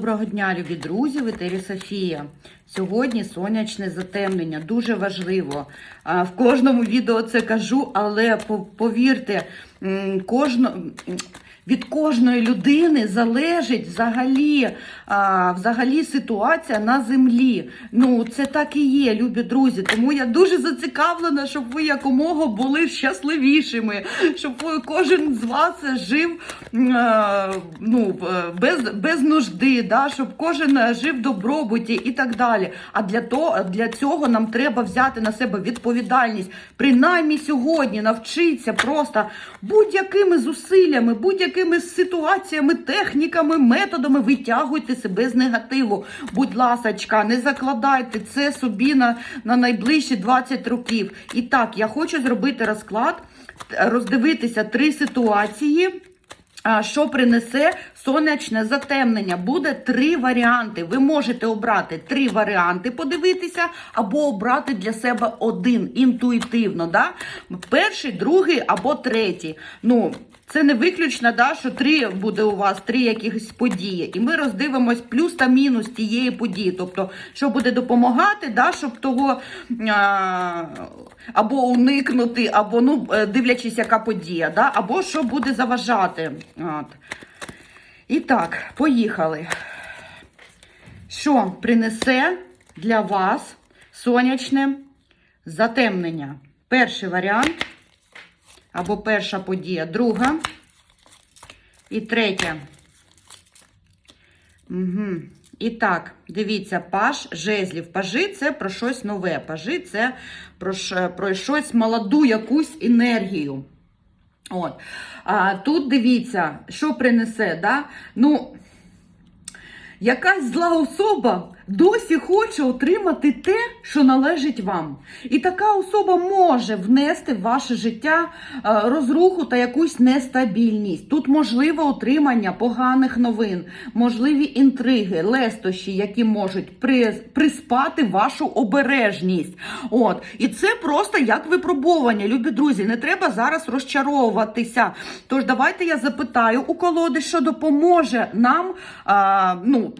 Доброго дня, любі друзі, в етері Софія. Сьогодні сонячне затемнення, дуже важливо. В кожному відео це кажу, але повірте, кожного. Від кожної людини залежить взагалі, а, взагалі ситуація на землі. Ну, це так і є, любі друзі. Тому я дуже зацікавлена, щоб ви якомога були щасливішими, щоб кожен з вас жив м, е, ну, без, без нужди, да, щоб кожен жив в добробуті і так далі. А для, того, для цього нам треба взяти на себе відповідальність. Принаймні сьогодні навчитися просто будь-якими зусиллями, будь-якими ситуаціями, техніками, методами витягуйте себе з негативу. Будь ласочка, не закладайте це собі на, на найближчі 20 років. І так, я хочу зробити розклад, роздивитися три ситуації. Що принесе сонячне затемнення? Буде три варіанти. Ви можете обрати три варіанти, подивитися, або обрати для себе один інтуїтивно. Да? Перший, другий або третій. Ну, це не виключно, да, що три буде у вас три якихось події. І ми роздивимось плюс та мінус тієї події. Тобто, що буде допомагати, да, щоб того а, або уникнути, або ну, е, дивлячись, яка подія, да, або що буде заважати. От. І так, поїхали. Що принесе для вас сонячне затемнення? Перший варіант або перша подія, друга і третя. Угу. І так, дивіться, паж жезлів. Пажи це про щось нове. Пажи це про, про щось молоду якусь енергію. От. А, тут дивіться, що принесе, да? Ну, якась зла особа досі хоче отримати те, що належить вам. І така особа може внести в ваше життя е, розруху та якусь нестабільність. Тут можливе отримання поганих новин, можливі інтриги, лестощі, які можуть приспати вашу обережність. От. І це просто як випробування, любі друзі. Не треба зараз розчаровуватися. Тож давайте я запитаю у колоди, що допоможе нам а, ну,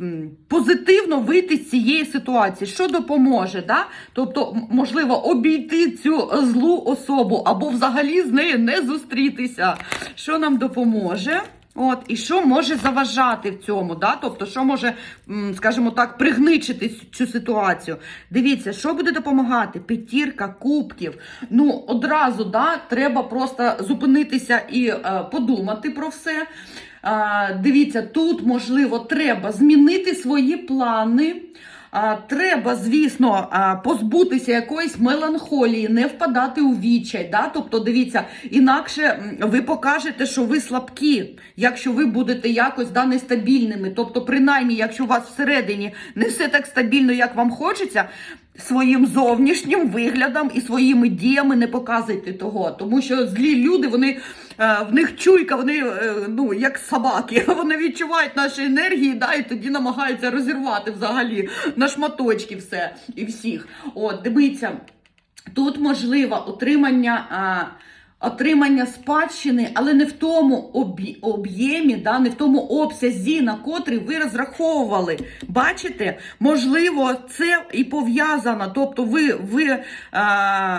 позитивно вийти з цієї ситуації. Що допоможе? Да? Тобто, можливо, обійти цю злу особу або взагалі з нею не зустрітися. Що нам допоможе? От, і що може заважати в цьому, да? тобто, що може, скажімо так, пригничити цю ситуацію. Дивіться, що буде допомагати? П'ятірка кубків. Ну, одразу да, треба просто зупинитися і е, подумати про все. Дивіться, тут, можливо, треба змінити свої плани. Треба, звісно, позбутися якоїсь меланхолії, не впадати у відчай. Да? Тобто, дивіться, інакше ви покажете, що ви слабкі, якщо ви будете якось да, нестабільними. Тобто, принаймні, якщо у вас всередині не все так стабільно, як вам хочеться, своїм зовнішнім виглядом і своїми діями не показуйте того. Тому що злі люди, вони е, в них чуйка, вони е, ну, як собаки, вони відчувають наші енергії, да, і тоді намагаються розірвати взагалі на шматочки все і всіх. От, дивіться, тут можливо отримання. Отримання спадщини, але не в тому об'ємі, да, не в тому обсязі, на котрий ви розраховували. Бачите? Можливо, це і пов'язано. Тобто, ви, ви а,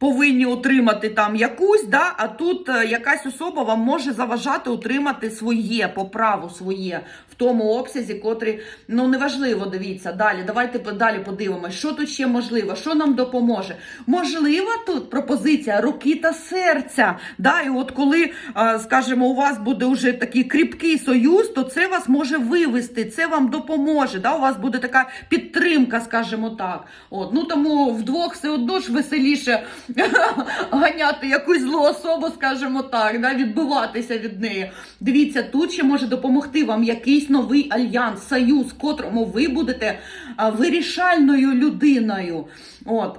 повинні отримати там якусь, да, а тут е, якась особа вам може заважати отримати своє по праву своє в тому обсязі, котрий ну неважливо. Дивіться далі. Давайте далі подивимося, що тут ще можливо, що нам допоможе. Можливо, тут пропозиція руки та серця. Да, і от коли, е, скажімо, у вас буде вже такий кріпкий союз, то це вас може вивести, це вам допоможе. Да? У вас буде така підтримка, скажімо так. От, ну тому вдвох все одно ж веселіше ганяти якусь злу особу, скажімо так, да? відбиватися від неї. Дивіться, тут ще може допомогти вам якийсь новий альянс, союз, котрому ви будете вирішальною людиною. От.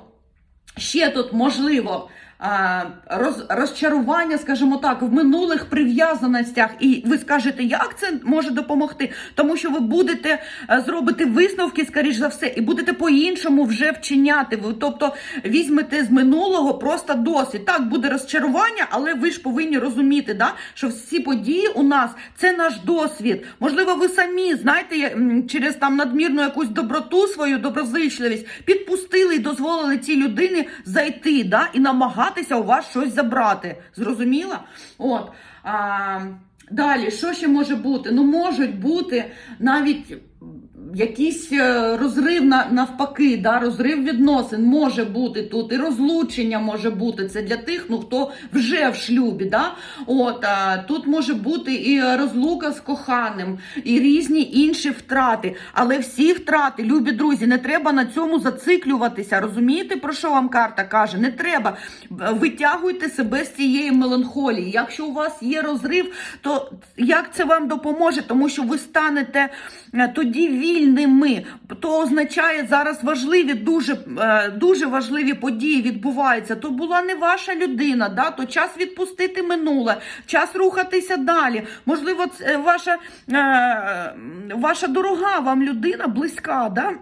Ще тут можливо роз, розчарування, скажімо так, в минулих прив'язаностях, і ви скажете, як це може допомогти? Тому що ви будете е, зробити висновки, скоріш за все, і будете по-іншому вже вчиняти. Ви, тобто візьмете з минулого просто досвід. Так, буде розчарування, але ви ж повинні розуміти, да, що всі події у нас це наш досвід. Можливо, ви самі знаєте, через там надмірну якусь доброту свою доброзичливість підпустили і дозволили цій людині зайти, да, і намагатися у вас щось забрати. Зрозуміла? От. А, далі, що ще може бути? Ну, можуть бути навіть якийсь е, розрив на, навпаки, да, розрив відносин може бути тут, і розлучення може бути. Це для тих, ну хто вже в шлюбі. Да? От, а, тут може бути і розлука з коханим, і різні інші втрати. Але всі втрати, любі друзі, не треба на цьому зациклюватися. Розумієте, про що вам карта каже? Не треба. Витягуйте себе з цієї меланхолії. Якщо у вас є розрив, то як це вам допоможе? Тому що ви станете е, тоді вільними. То означає зараз важливі, дуже, е, дуже важливі події відбуваються. То була не ваша людина, да? то час відпустити минуле, час рухатися далі. Можливо, це ваша, е, ваша дорога вам людина близька. Да?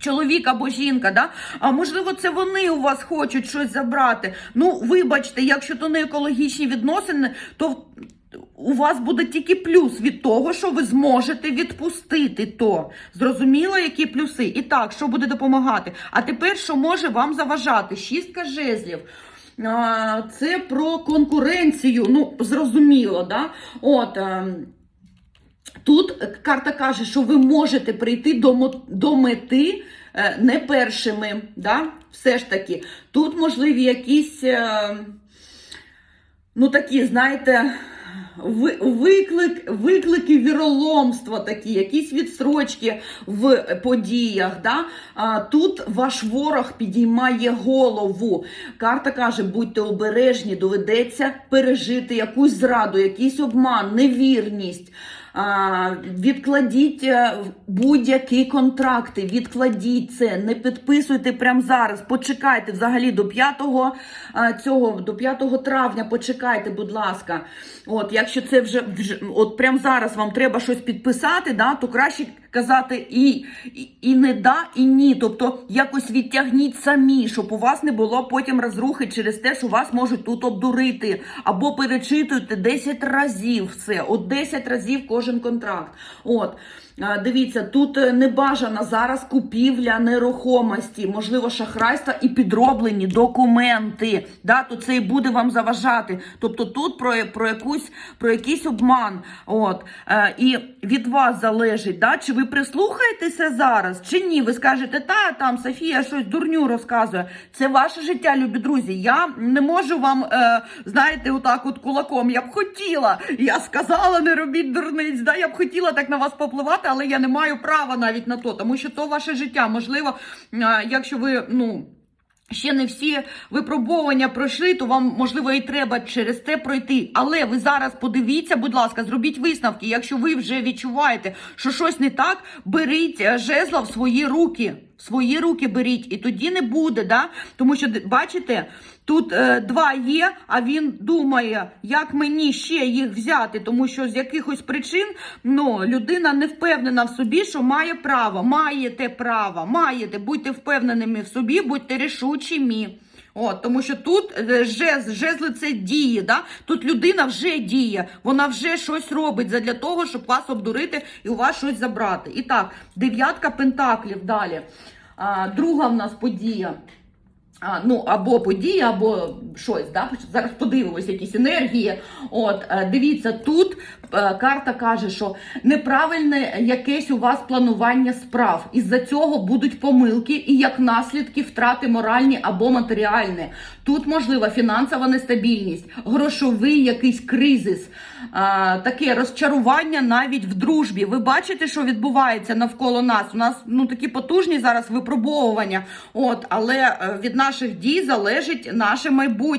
Чоловік або жінка, да? а можливо, це вони у вас хочуть щось забрати. Ну, вибачте, якщо то не екологічні відносини, то у вас буде тільки плюс від того, що ви зможете відпустити то. Зрозуміло, які плюси? І так, що буде допомагати? А тепер, що може вам заважати? Шістка жезлів. Це про конкуренцію. Ну, зрозуміло, да? От. ем, Тут карта каже, що ви можете прийти до, мети е, не першими. Да? Все ж таки. Тут можливі якісь, е, ну такі, знаєте, виклик, виклики віроломства такі, якісь відсрочки в подіях. Да? А, тут ваш ворог підіймає голову. Карта каже, будьте обережні, доведеться пережити якусь зраду, якийсь обман, невірність. Відкладіть е, будь-які контракти, відкладіть це, не підписуйте прямо зараз. Почекайте взагалі до 5 цього, до 5 травня. Почекайте, будь ласка. От, якщо це вже от прямо зараз вам треба щось підписати, да, то краще казати і, і, і не да, і ні. Тобто якось відтягніть самі, щоб у вас не було потім розрухи через те, що вас можуть тут обдурити. Або перечитуйте 10 разів все, от 10 разів кожен контракт. От. Дивіться, тут е, не бажана зараз купівля нерухомості, можливо, шахрайства і підроблені документи. Да, то це і буде вам заважати. Тобто тут про, про, якусь, про якийсь обман. От. Е, і від вас залежить, да, чи ви прислухаєтеся зараз, чи ні. Ви скажете, та там Софія щось дурню розказує. Це ваше життя, любі друзі. Я не можу вам, е, знаєте, отак от кулаком. Я б хотіла. Я сказала, не робіть дурниць. Да? Я б хотіла так на вас попливати, але я не маю права навіть на то, тому що то ваше життя. Можливо, е, якщо ви, ну. Ще не всі випробовування пройшли, то вам можливо і треба через це пройти. Але ви зараз подивіться, будь ласка, зробіть висновки. Якщо ви вже відчуваєте, що щось не так, беріть е, жезла в свої руки. В свої руки беріть, і тоді не буде, да? тому що бачите, тут е, два є, а він думає, як мені ще їх взяти, тому що з якихось причин ну, людина не впевнена в собі, що має право. Маєте право, маєте, будьте впевненими в собі, будьте рішучими. От, тому що тут е, жез, жезли це діє, да? тут людина вже діє, вона вже щось робить для того, щоб вас обдурити і у вас щось забрати. І так, дев'ятка пентаклів далі. А, друга в нас подія. А, ну, або подія, або щось. Да? Зараз подивимось, якісь енергії. От, е, дивіться, тут е, карта каже, що неправильне якесь у вас планування справ. Із-за цього будуть помилки і як наслідки втрати моральні або матеріальні. Тут можлива фінансова нестабільність, грошовий якийсь кризис, а, таке розчарування навіть в дружбі. Ви бачите, що відбувається навколо нас. У нас ну такі потужні зараз випробовування. От, але е, від наших дій залежить наше майбутнє.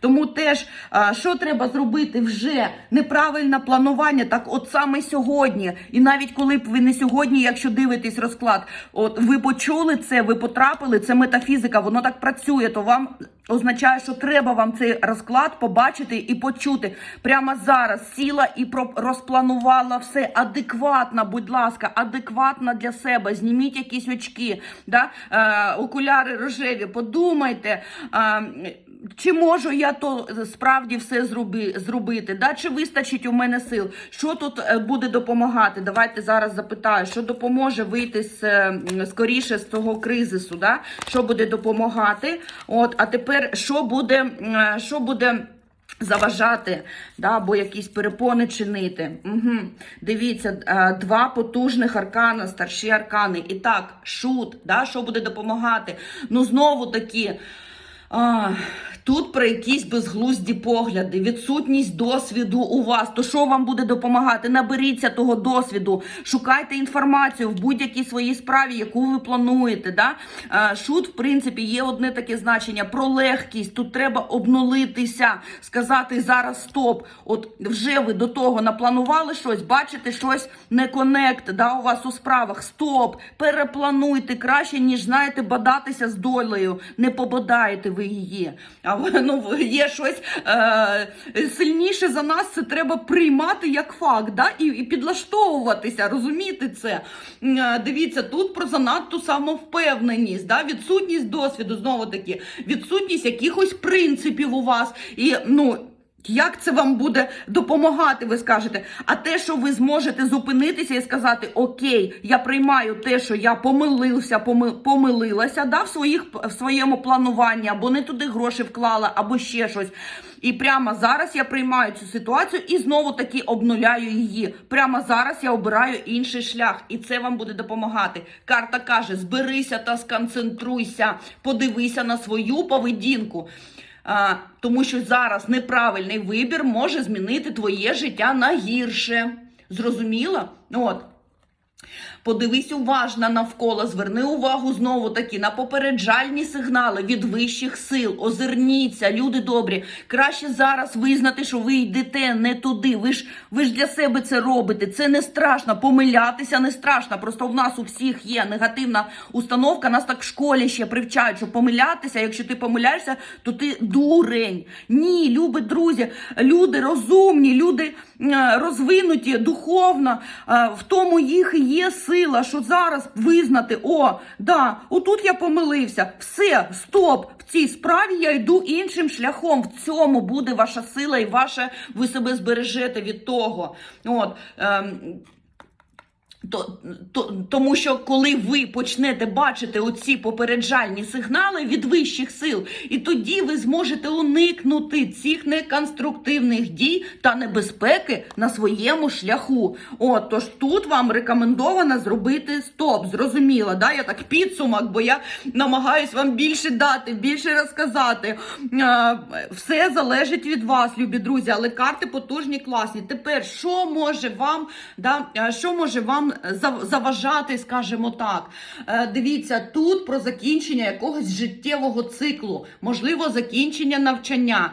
Тому теж що треба зробити вже неправильне планування, так от саме сьогодні. І навіть коли б ви не сьогодні, якщо дивитесь розклад, от ви почули це, ви потрапили, це метафізика, воно так працює, то вам означає, що треба вам цей розклад побачити і почути. Прямо зараз сіла і розпланувала все адекватно, будь ласка, адекватно для себе. Зніміть якісь очки, да? е, окуляри рожеві, подумайте. Е, чи можу я то справді все зроби, зробити? Да? Чи вистачить у мене сил? Що тут е, буде допомагати? Давайте зараз запитаю, що допоможе вийти з, е, скоріше з цього кризису? Да? Що буде допомагати? От, а тепер що буде, е, що буде заважати, да, або якісь перепони чинити? Угу. Дивіться, е, два потужних аркана, старші аркани. І так, шут, да, що буде допомагати? Ну, знову таки. А, тут про якісь безглузді погляди, відсутність досвіду у вас. То що вам буде допомагати? Наберіться того досвіду, шукайте інформацію в будь-якій своїй справі, яку ви плануєте. Да? Шут, в принципі, є одне таке значення про легкість. Тут треба обнулитися, сказати зараз стоп. От вже ви до того напланували щось, бачите, щось не конект, да, у вас у справах. Стоп, переплануйте краще, ніж знаєте, бадатися з долею. Не пободаєте ви її. А ви- ну, є щось е, сильніше за нас. Це треба приймати як факт, да? і, і підлаштовуватися, розуміти це. Е, Дивіться, тут про занадту самовпевненість, да? відсутність досвіду, знову таки, відсутність якихось принципів у вас. І ну. Як це вам буде допомагати, ви скажете? А те, що ви зможете зупинитися і сказати: Окей, я приймаю те, що я помилився, поми- помилилася, да, в, своїх, в своєму плануванні, або не туди гроші вклала, або ще щось. І прямо зараз я приймаю цю ситуацію і знову таки обнуляю її. Прямо зараз я обираю інший шлях, і це вам буде допомагати. Карта каже: зберися та сконцентруйся, подивися на свою поведінку. А, тому що зараз неправильний вибір може змінити твоє життя на гірше. Зрозуміло? От. Подивись уважно навколо, зверни увагу знову таки на попереджальні сигнали від вищих сил. Озирніться, люди добрі. Краще зараз визнати, що ви йдете не туди. Ви ж ви ж для себе це робите. Це не страшно. Помилятися не страшно. Просто в нас у всіх є негативна установка. Нас так в школі ще привчають, що помилятися. Якщо ти помиляєшся, то ти дурень. Ні, любі друзі, люди розумні, люди е, розвинуті духовно. Е, В тому їх є сила, що зараз визнати, о, да, отут я помилився. Все, стоп! В цій справі я йду іншим шляхом. В цьому буде ваша сила і ваше, ви себе збережете від того. От. ем, то, то, тому що коли ви почнете бачити оці попереджальні сигнали від вищих сил, і тоді ви зможете уникнути цих неконструктивних дій та небезпеки на своєму шляху. От, тож тут вам рекомендовано зробити стоп. Зрозуміло, да? Я так підсумок, бо я намагаюсь вам більше дати, більше розказати. Все залежить від вас, любі друзі, але карти потужні, класні. Тепер що може вам, да, що може вам заважати, скажімо так. Е, Дивіться, тут про закінчення якогось життєвого циклу, можливо, закінчення навчання.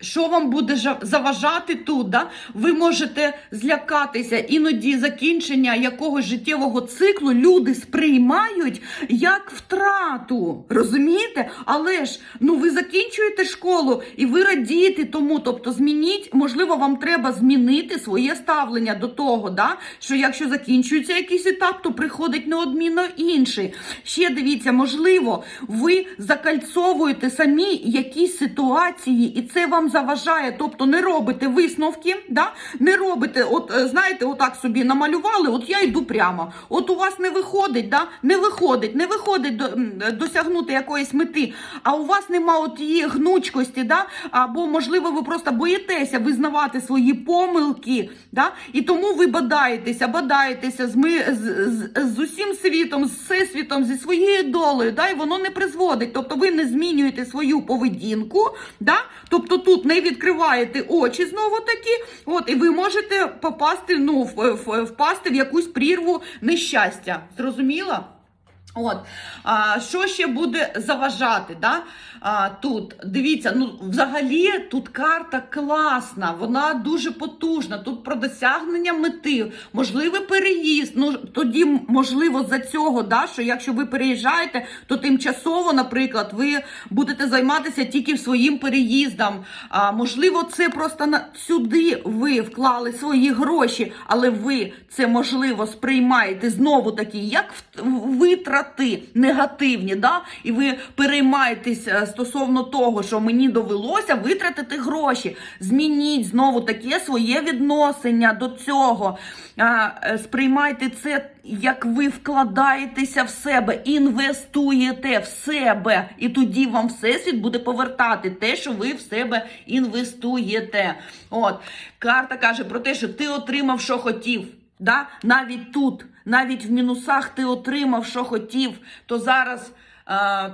Що вам буде заважати тут? Да? Ви можете злякатися. Іноді закінчення якогось життєвого циклу люди сприймають як втрату. Розумієте? Але ж ну ви закінчуєте школу і ви радієте тому. Тобто, змініть, можливо, вам треба змінити своє ставлення до того, да? що якщо закінчується якийсь етап, то приходить неодмінно інший. Ще дивіться, можливо, ви закальцовуєте самі якісь ситуації, і це вам заважає. Тобто не робите висновки, да? не робите, от е, знаєте, отак собі намалювали, от я йду прямо. От у вас не виходить, да? не виходить, не виходить до, досягнути якоїсь мети, а у вас нема от гнучкості, да? або, можливо, ви просто боїтеся визнавати свої помилки, да? і тому ви бадаєтеся, бадаєтеся з, ми, з, з, з усім світом, з всесвітом, зі своєю долею, да? і воно не призводить. Тобто ви не змінюєте свою поведінку, да? тобто тут не відкриваєте очі знову таки, от, і ви можете попасти, ну, впасти в якусь прірву нещастя. Зрозуміло? От, а, що ще буде заважати? Да? А, тут дивіться, ну взагалі тут карта класна, вона дуже потужна. Тут про досягнення мети, можливий переїзд. Ну тоді можливо за цього, да, що якщо ви переїжджаєте, то тимчасово, наприклад, ви будете займатися тільки своїм переїздом. А можливо, це просто на сюди ви вклали свої гроші, але ви це можливо сприймаєте знову таки, як витрати негативні, да? і ви переймаєтесь е, стосовно того, що мені довелося витратити гроші. Змініть знову таке своє відношення до цього. Е, Сприймайте це, як ви вкладаєтеся в себе, інвестуєте в себе, і тоді вам всесвіт буде повертати те, що ви в себе інвестуєте. От карта каже про те, що ти отримав, що хотів. Да? Навіть тут, навіть в мінусах ти отримав, що хотів, то зараз. Е,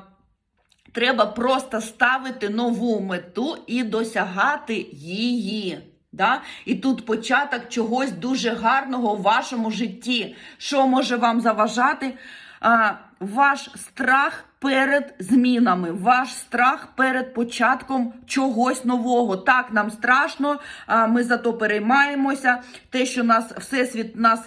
Треба просто ставити нову мету і досягати її. Да? І тут початок чогось дуже гарного в вашому житті. Що може вам заважати? А, ваш страх перед змінами, ваш страх перед початком чогось нового. Так, нам страшно, ми за то переймаємося. Те, що нас всесвіт нас,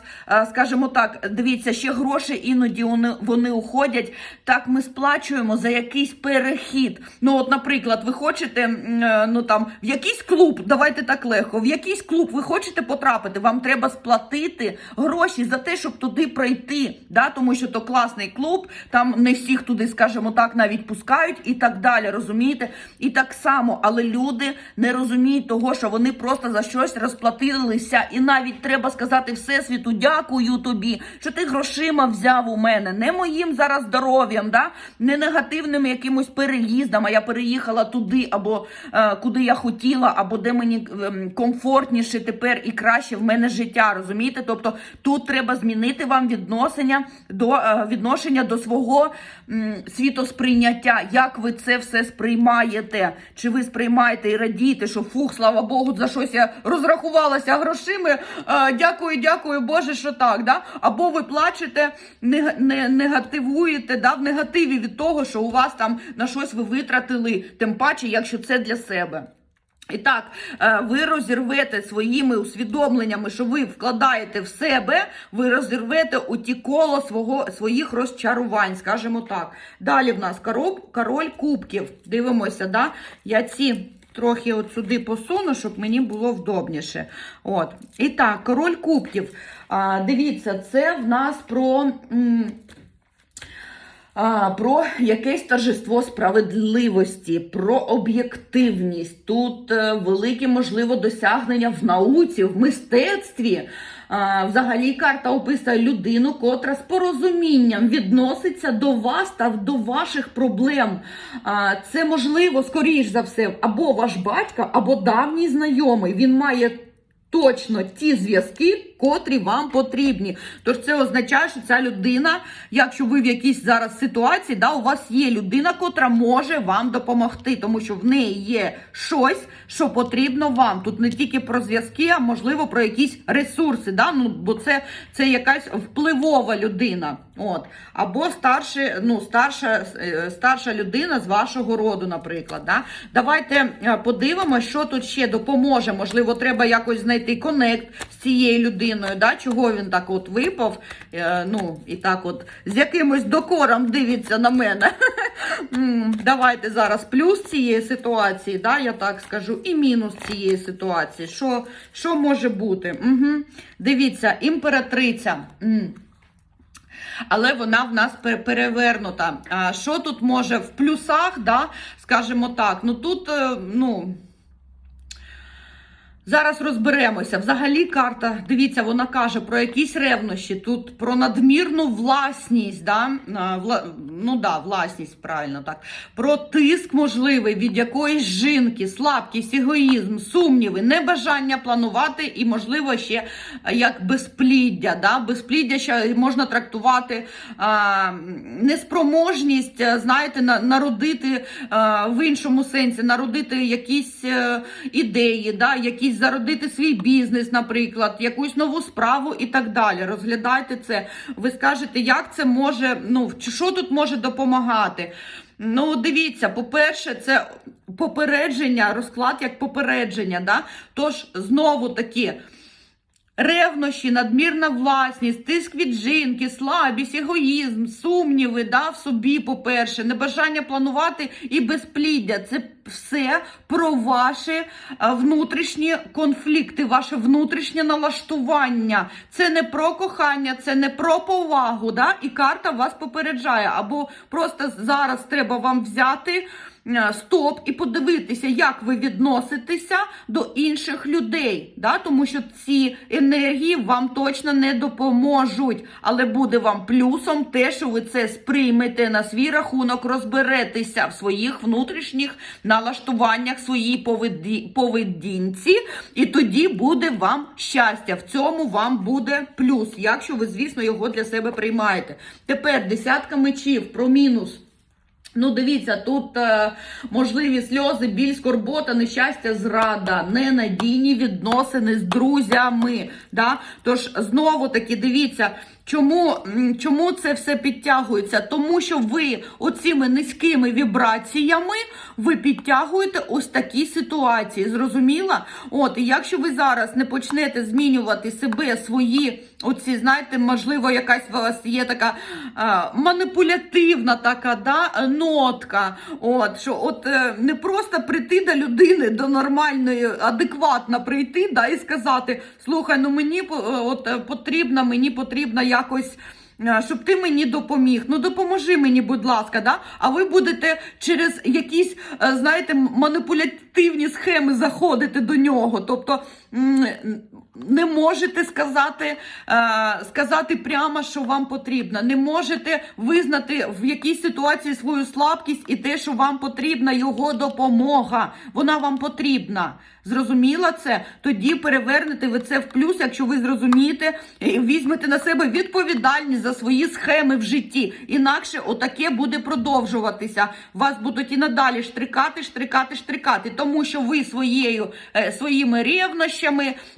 скажімо так, дивіться, ще гроші іноді вони, уходять. Так, ми сплачуємо за якийсь перехід. Ну, от, наприклад, ви хочете е, ну там в якийсь клуб, давайте так легко, в якийсь клуб ви хочете потрапити, вам треба сплатити гроші за те, щоб туди пройти. Да? Тому що то класний клуб, там не всіх туди, скажімо так, навіть пускають і так далі. Розумієте? І так само, але люди не розуміють того, що вони просто за щось розплатилися. І навіть треба сказати Всесвіту, дякую тобі, що ти грошима взяв у мене, не моїм зараз здоров'ям, да? не негативним якимось переїздом, а я переїхала туди, або е, куди я хотіла, або де мені ем, комфортніше тепер і краще в мене життя. Розумієте? Тобто тут треба змінити вам відношення до е, відношення до свого світосприйняття. Як ви це все сприймаєте? Чи ви сприймаєте і радієте, що фух, слава Богу, за щось я розрахувалася грошима? Дякую, дякую, Боже, що так. Да? Або ви плачете, не, не, негативуєте да, в негативі від того, що у вас там на щось ви витратили, тим паче, якщо це для себе. І так, е, ви розірвете своїми усвідомленнями, що ви вкладаєте в себе, ви розірвете у коло свого, своїх розчарувань, скажімо так. Далі в нас король, король кубків. Дивимося, да? я ці трохи от сюди посуну, щоб мені було вдобніше. От. І так, король кубків. А, дивіться, це в нас про. м, про якесь торжество справедливості, про об'єктивність. Тут е, велике, можливо, досягнення в науці, в мистецтві. Взагалі, карта описує людину, котра з порозумінням відноситься до вас та до ваших проблем. Це можливо, скоріш за все, або ваш батько, або давній знайомий. Він має точно ті зв'язки, котрі вам потрібні. Тож це означає, що ця людина, якщо ви в якійсь зараз ситуації, да, у вас є людина, котра може вам допомогти, тому що в неї є щось, що потрібно вам. Тут не тільки про зв'язки, а можливо про якісь ресурси. Да? Ну, бо це, це якась впливова людина. От. Або старші, ну, старша, е, старша людина з вашого роду, наприклад. Да? Давайте е, подивимося, що тут ще допоможе. Можливо, треба якось знайти конект з цією людиною. Да? Чого він так от випав? Е, ну, і так от з якимось докором дивиться на мене. Давайте зараз плюс цієї ситуації, да, я так скажу, і мінус цієї ситуації. Що, що може бути? Угу. Дивіться, імператриця. Але вона в нас перевернута. А що тут може в плюсах, да, скажімо так, ну тут, е, ну. Зараз розберемося. Взагалі карта, дивіться, вона каже про якісь ревнощі, тут про надмірну власність, да? вла... ну да, власність, правильно так. Про тиск можливий від якоїсь жінки, слабкість, егоїзм, сумніви, небажання планувати і, можливо, ще як безпліддя. Да? Безпліддя ще можна трактувати а, неспроможність, знаєте, на, народити а, в іншому сенсі, народити якісь е, ідеї, да? якісь якийсь зародити свій бізнес, наприклад, якусь нову справу і так далі. Розглядайте це. Ви скажете, як це може, ну що тут може допомагати? Ну, дивіться, по-перше, це попередження, розклад як попередження. Да? Тож, знову таки. Ревнощі, надмірна власність, тиск від жінки, слабість, егоїзм, сумніви да, в собі, по-перше, небажання планувати і безпліддя. Це все про ваші е, внутрішні конфлікти, ваше внутрішнє налаштування. Це не про кохання, це не про повагу. Да? І карта вас попереджає. Або просто зараз треба вам взяти. Е, Стоп і подивитися, як ви відноситеся до інших людей, да? тому що ці енергії вам точно не допоможуть, але буде вам плюсом те, що ви це сприймете на свій рахунок, розберетеся в своїх внутрішніх налаштуваннях, своїй поведі- поведінці, і тоді буде вам щастя. В цьому вам буде плюс, якщо ви, звісно, його для себе приймаєте. Тепер десятка мечів про мінус. Ну, дивіться, тут е, можливі сльози, біль, скорбота, нещастя, зрада, ненадійні відносини з друзями. Да? Тож знову таки дивіться, чому, чому це все підтягується? Тому що ви оціми низькими вібраціями ви підтягуєте ось такі ситуації. Зрозуміла? От, і якщо ви зараз не почнете змінювати себе, свої, оці, знаєте, можливо, якась у вас є така е, маніпулятивна така да, нотка. От, що от е, не просто прийти до людини, до нормальної, адекватно прийти да, і сказати: слухай, ну мені е, от, е, потрібно, мені потрібно якось. е, Щоб ти мені допоміг, ну допоможи мені, будь ласка, да? А ви будете через якісь, е, знаєте, маніпулятивні схеми заходити до нього. Тобто не можете сказати, е, сказати прямо, що вам потрібно. Не можете визнати в якійсь ситуації свою слабкість і те, що вам потрібна його допомога. Вона вам потрібна. Зрозуміла це? Тоді перевернете ви це в плюс, якщо ви зрозумієте і візьмете на себе відповідальність за свої схеми в житті. Інакше отаке буде продовжуватися. Вас будуть і надалі штрикати, штрикати, штрикати, тому що ви своєю е, своїми ревнощами,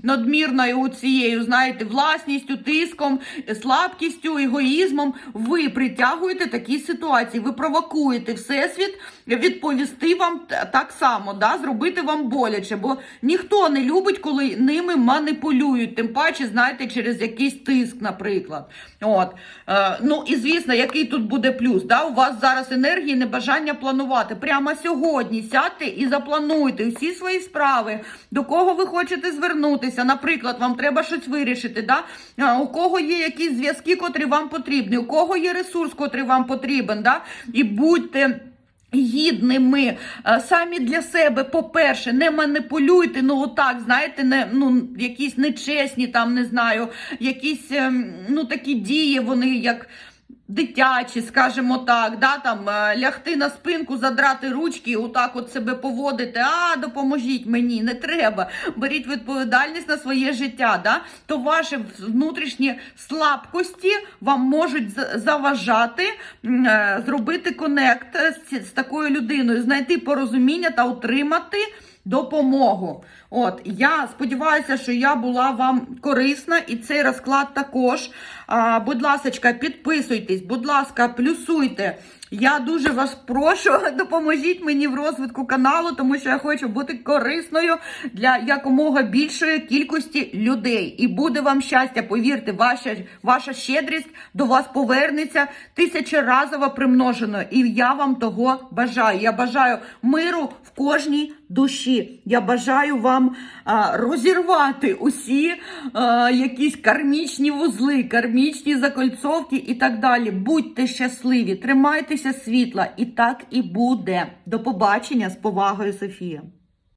надмірною цією, знаєте, власністю, тиском, слабкістю, егоїзмом, ви притягуєте такі ситуації. Ви провокуєте всесвіт відповісти вам так само, да, зробити вам боляче, бо ніхто не любить, коли ними маніпулюють, тим паче, знаєте, через якийсь тиск, наприклад. От. Е, ну і звісно, який тут буде плюс? Да? У вас зараз енергії, небажання планувати. Прямо сьогодні сядьте і заплануйте всі свої справи, до кого ви хочете звернутися. Наприклад, вам треба щось вирішити. Да? А, у кого є якісь зв'язки, котрі вам потрібні, у кого є ресурс, котрий вам потрібен. Да? І будьте. Гідними е, самі для себе, по-перше, не маніпулюйте, ну отак, знаєте, не ну якісь нечесні, там не знаю, якісь ем, ну такі дії, вони як дитячі, скажімо так, да, там е, лягти на спинку, задрати ручки, отак от себе поводити. А, допоможіть мені, не треба. Беріть відповідальність на своє життя. Да? То ваші внутрішні слабкості вам можуть заважати е, зробити конект з, з такою людиною, знайти порозуміння та отримати допомогу. От я сподіваюся, що я була вам корисна, і цей розклад також. А, будь ласка, підписуйтесь, будь ласка, плюсуйте. Я дуже вас прошу, допоможіть мені в розвитку каналу, тому що я хочу бути корисною для якомога більшої кількості людей. І буде вам щастя, повірте, ваша, ваша щедрість до вас повернеться тисячеразово примножено. І я вам того бажаю. Я бажаю миру в кожній душі. Я бажаю вам а, розірвати усі якісь кармічні вузли, кармічні закольцовки і так далі. Будьте щасливі, тримайтеся світла, і так і буде. До побачення з повагою, Софія.